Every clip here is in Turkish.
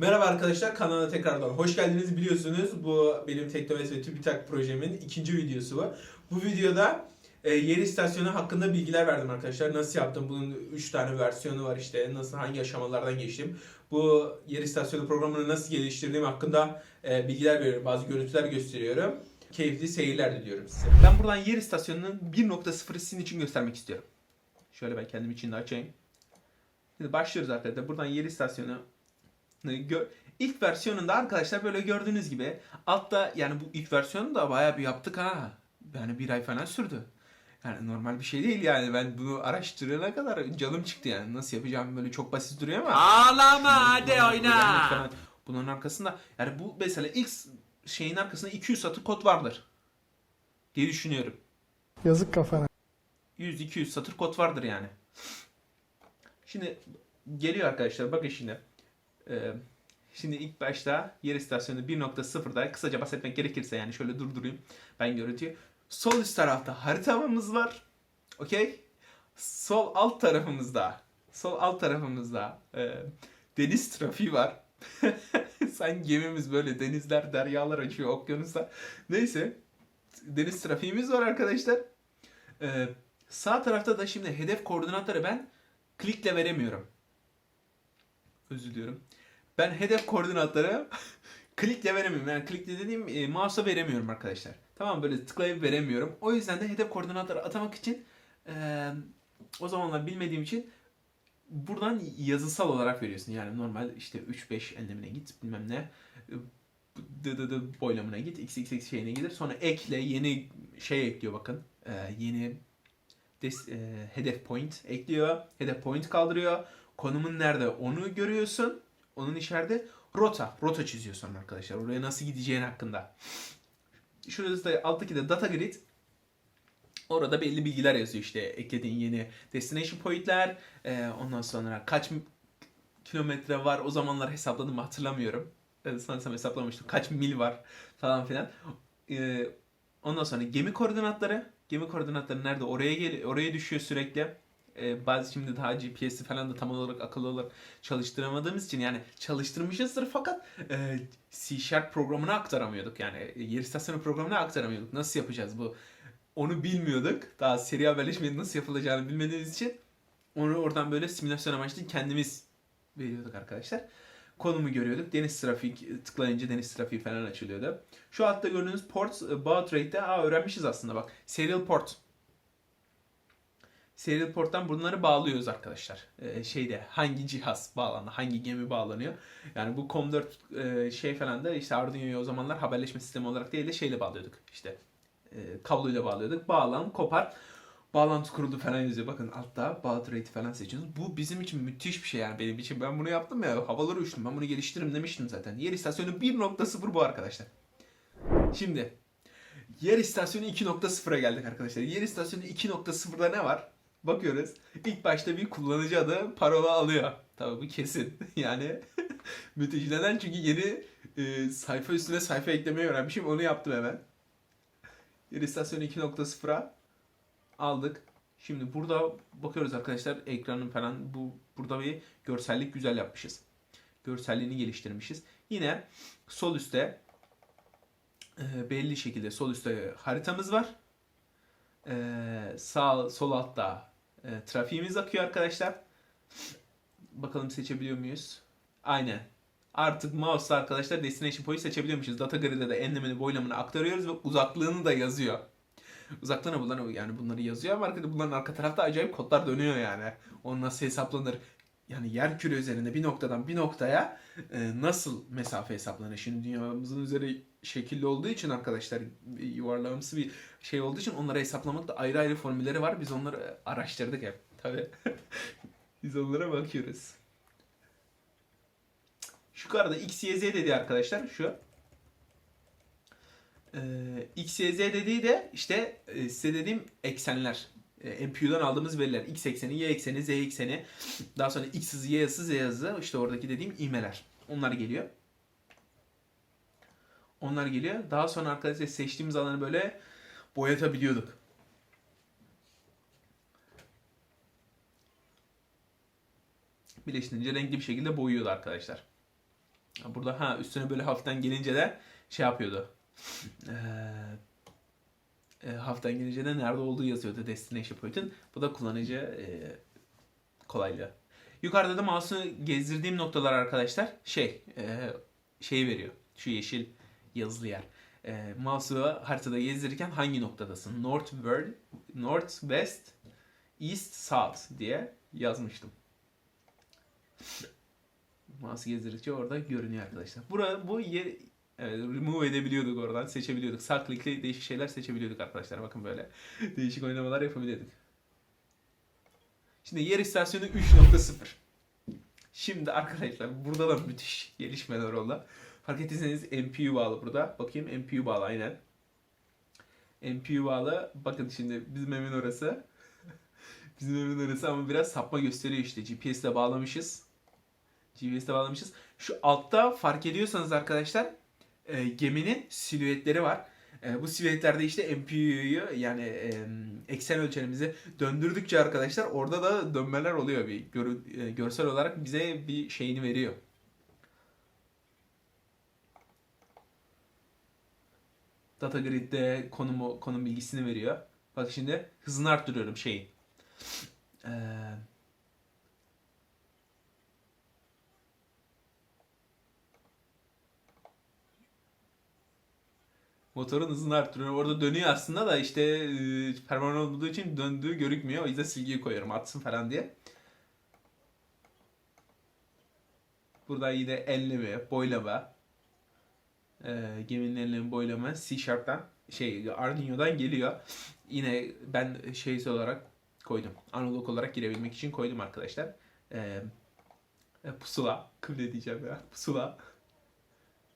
Merhaba arkadaşlar kanala tekrardan hoş geldiniz. Biliyorsunuz bu benim Teknoves ve TÜBİTAK projemin ikinci videosu bu. Bu videoda e, yer istasyonu hakkında bilgiler verdim arkadaşlar. Nasıl yaptım? Bunun 3 tane versiyonu var işte. Nasıl hangi aşamalardan geçtim? Bu yer istasyonu programını nasıl geliştirdiğim hakkında e, bilgiler veriyorum. Bazı görüntüler gösteriyorum. Keyifli seyirler diliyorum size. Ben buradan yer istasyonunun 1.0'ı sizin için göstermek istiyorum. Şöyle ben kendim için de açayım. Şimdi başlıyoruz arkadaşlar. Buradan yer istasyonu İlk versiyonunda arkadaşlar böyle gördüğünüz gibi altta yani bu ilk versiyonu da bayağı bir yaptık ha. Yani bir ay falan sürdü. Yani normal bir şey değil yani ben bunu araştırana kadar canım çıktı yani. Nasıl yapacağım böyle çok basit duruyor ama. Ağlama hadi Bunun- oyna. falan. Bunun arkasında yani bu mesela ilk şeyin arkasında 200 satır kod vardır. Diye düşünüyorum. Yazık kafana. 100-200 satır kod vardır yani. Şimdi geliyor arkadaşlar bakın şimdi. Ee, şimdi ilk başta yer istasyonu 1.0'da kısaca bahsetmek gerekirse yani şöyle durdurayım ben görüntüyü. Sol üst tarafta haritamız var. Okey. Sol alt tarafımızda sol alt tarafımızda e, deniz trafiği var. Sanki gemimiz böyle denizler, deryalar açıyor okyanusa. Neyse. Deniz trafiğimiz var arkadaşlar. Ee, sağ tarafta da şimdi hedef koordinatları ben klikle veremiyorum. Özür diliyorum. Ben hedef koordinatları klikle veremiyorum. Yani klikle dediğim e, mouse'a veremiyorum arkadaşlar. Tamam böyle tıklayıp veremiyorum. O yüzden de hedef koordinatları atamak için e, o zamanlar bilmediğim için buradan yazısal olarak veriyorsun. Yani normal işte 3-5 enlemine git bilmem ne. D, d, d boylamına git. XXX şeyine gider. Sonra ekle yeni şey ekliyor bakın. E, yeni des, e, hedef point ekliyor. Hedef point kaldırıyor. Konumun nerede onu görüyorsun. Onun içeride rota. Rota çiziyorsun arkadaşlar. Oraya nasıl gideceğin hakkında. Şurada da alttaki de data grid. Orada belli bilgiler yazıyor işte. Eklediğin yeni destination point'ler. e, ondan sonra kaç kilometre var. O zamanlar hesapladım mı hatırlamıyorum. E, sanırsam hesaplamıştım. Kaç mil var falan filan. E, ondan sonra gemi koordinatları. Gemi koordinatları nerede? Oraya gel oraya düşüyor sürekli. Ee, bazı şimdi daha GPS'i falan da tam olarak akıllı olarak çalıştıramadığımız için yani çalıştırmışızdır fakat e, C Sharp programına aktaramıyorduk. Yani e, yer istasyonu programına aktaramıyorduk. Nasıl yapacağız bu? Onu bilmiyorduk. Daha seri haberleşmenin nasıl yapılacağını bilmediğimiz için onu oradan böyle simülasyon amaçlı kendimiz veriyorduk arkadaşlar. Konumu görüyorduk. Deniz trafik tıklayınca deniz trafiği falan açılıyordu. Şu altta gördüğünüz port e, baud rate'de aa öğrenmişiz aslında bak. Serial port. Serial porttan bunları bağlıyoruz arkadaşlar. Ee, şeyde hangi cihaz bağlandı, hangi gemi bağlanıyor. Yani bu COM4 e, şey falan da işte Arduino'yu o zamanlar haberleşme sistemi olarak değil de şeyle bağlıyorduk. İşte e, kabloyla bağlıyorduk. Bağlan, kopar. Bağlantı kuruldu falan yazıyor. Bakın altta baud rate falan seçiyorsunuz. Bu bizim için müthiş bir şey yani benim için. Ben bunu yaptım ya havaları uçtum. Ben bunu geliştiririm demiştim zaten. Yer istasyonu 1.0 bu arkadaşlar. Şimdi yer istasyonu 2.0'a geldik arkadaşlar. Yer istasyonu 2.0'da ne var? Bakıyoruz. İlk başta bir kullanıcı adı parola alıyor. Tabii bu kesin. Yani müthiş. Neden? Çünkü yeni e, sayfa üstüne sayfa eklemeyi öğrenmişim. Onu yaptım hemen. Yer istasyonu 2.0'a aldık. Şimdi burada bakıyoruz arkadaşlar ekranın falan bu burada bir görsellik güzel yapmışız. Görselliğini geliştirmişiz. Yine sol üstte e, belli şekilde sol üstte haritamız var. E, sağ sol altta e, trafiğimiz akıyor arkadaşlar. Bakalım seçebiliyor muyuz? Aynen. Artık mouse'la arkadaşlar destination point seçebiliyormuşuz. Data grid'e de enlemini boylamını aktarıyoruz ve uzaklığını da yazıyor. Uzaklığına bunları yani bunları yazıyor ama arkada bunların arka tarafta acayip kodlar dönüyor yani. O nasıl hesaplanır? Yani yer küre üzerinde bir noktadan bir noktaya e, nasıl mesafe hesaplanır? Şimdi dünyamızın üzeri şekilli olduğu için arkadaşlar yuvarlağımsı bir şey olduğu için onları hesaplamakta ayrı ayrı formülleri var. Biz onları araştırdık hep. Tabii. Biz onlara bakıyoruz. Şu karada x, y, z dedi arkadaşlar. Şu. Ee, x, y, z dediği de işte e, size dediğim eksenler. E, MPU'dan aldığımız veriler. X ekseni, Y ekseni, Z ekseni. Daha sonra X hızı, Y hızı, Z hızı. İşte oradaki dediğim ivmeler. Onlar geliyor. Onlar geliyor. Daha sonra arkadaşlar seçtiğimiz alanı böyle boyatabiliyorduk. Birleştirince renkli bir şekilde boyuyordu arkadaşlar. burada. Ha üstüne böyle hafiften gelince de şey yapıyordu. E, de nerede olduğu yazıyordu destination point'in. Bu da kullanıcı e, kolaylığı. Yukarıda da mouse'u gezdirdiğim noktalar arkadaşlar şey e, şey veriyor. Şu yeşil yazılı yer. E, mouse'u haritada gezdirirken hangi noktadasın? North, World, North, West, East, South diye yazmıştım. Mouse gezdirdikçe orada görünüyor arkadaşlar. Bura, bu yer remove edebiliyorduk oradan. Seçebiliyorduk. Sağ klikle değişik şeyler seçebiliyorduk arkadaşlar. Bakın böyle. Değişik oynamalar yapabiliyorduk. Şimdi yer istasyonu 3.0. Şimdi arkadaşlar burada da müthiş gelişmeler oldu. Fark ettiyseniz MPU bağlı burada. Bakayım MPU bağlı aynen. MPU bağlı. Bakın şimdi bizim evin orası. bizim evin orası ama biraz sapma gösteriyor işte. GPS'le bağlamışız. GPS'le bağlamışız. Şu altta fark ediyorsanız arkadaşlar e, geminin silüetleri var. E, bu silüetlerde işte MPU'yu yani e, eksen ölçerimizi döndürdükçe arkadaşlar orada da dönmeler oluyor bir görü- e, görsel olarak bize bir şeyini veriyor. Data grid'de konumu konum bilgisini veriyor. Bak şimdi hızını arttırıyorum şeyin. Ee, motorun hızını arttırıyorum. Orada dönüyor aslında da işte e, pervanen olduğu için döndüğü görükmüyor. O yüzden silgiyi koyuyorum atsın falan diye. Burada yine enleme, boylama, e, geminin enlemi, boylama C Sharp'tan şey Arduino'dan geliyor. Yine ben şey olarak koydum. Analog olarak girebilmek için koydum arkadaşlar. E, e, pusula. Kıble diyeceğim ya. Pusula.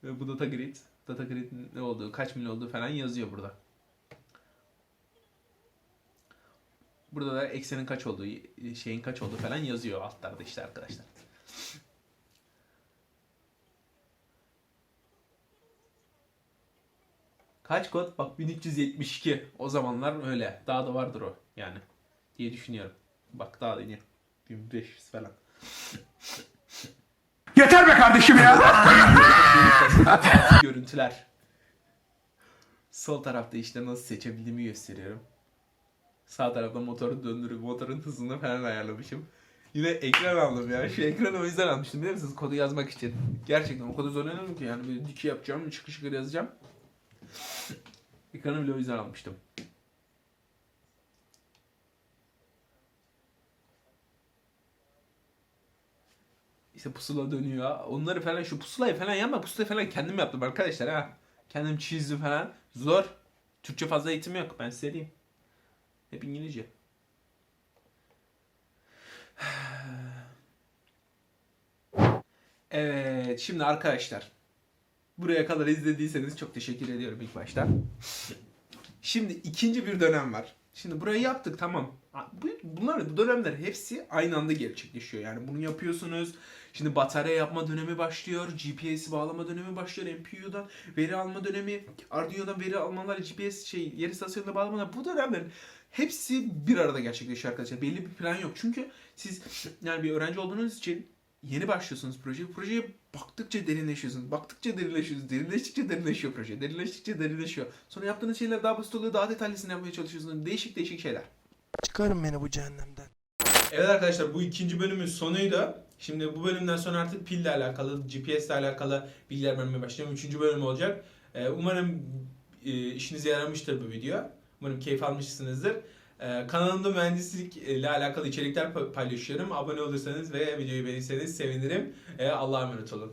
Ve bu data grid. Data grid ne olduğu, kaç mil olduğu falan yazıyor burada. Burada da eksenin kaç olduğu, şeyin kaç olduğu falan yazıyor altlarda işte arkadaşlar. Kaç kod? Bak 1372. O zamanlar öyle. Daha da vardır o yani. Diye düşünüyorum. Bak daha da iniyor. 1500 falan. Yeter be kardeşim ya. Görüntüler. Sol tarafta işte nasıl seçebildiğimi gösteriyorum. Sağ tarafta motoru döndürüp motorun hızını falan ayarlamışım. Yine ekran aldım ya. Şu ekranı o yüzden almıştım biliyor musunuz? Kodu yazmak için. Gerçekten o kadar zorlanıyorum ki yani böyle diki yapacağım, şıkır şıkır yazacağım. Ekranı bile o yüzden almıştım. İşte pusula dönüyor. Onları falan şu pusulayı falan yapma. Pusulayı falan kendim yaptım arkadaşlar ha. Kendim çizdim falan. Zor. Türkçe fazla eğitim yok. Ben size diyeyim. Hep İngilizce. Evet. Şimdi arkadaşlar. Buraya kadar izlediyseniz çok teşekkür ediyorum ilk başta. Şimdi ikinci bir dönem var. Şimdi burayı yaptık tamam. Bu, bunlar bu dönemler hepsi aynı anda gerçekleşiyor. Yani bunu yapıyorsunuz. Şimdi batarya yapma dönemi başlıyor. GPS'i bağlama dönemi başlıyor. MPU'dan veri alma dönemi. Arduino'dan veri almalar. GPS şey yer istasyonuna bağlamalar. Bu dönemlerin hepsi bir arada gerçekleşiyor arkadaşlar. Belli bir plan yok. Çünkü siz yani bir öğrenci olduğunuz için yeni başlıyorsunuz projeye. Projeye baktıkça derinleşiyorsunuz. Baktıkça derinleşiyorsunuz. Derinleştikçe derinleşiyor proje. Derinleştikçe derinleşiyor. Sonra yaptığınız şeyler daha basit oluyor. Daha detaylısını yapmaya çalışıyorsunuz. Değişik değişik şeyler. Çıkarın beni bu cehennemden. Evet arkadaşlar bu ikinci bölümün sonuydu. Şimdi bu bölümden sonra artık pille alakalı, GPS ile alakalı bilgiler vermeye başlayacağım. Üçüncü bölüm olacak. Ee, umarım e, işinize yaramıştır bu video. Umarım keyif almışsınızdır. Ee, kanalımda mühendislik ile alakalı içerikler pa- paylaşıyorum. Abone olursanız ve videoyu beğenirseniz sevinirim. Ee, Allah'a emanet olun.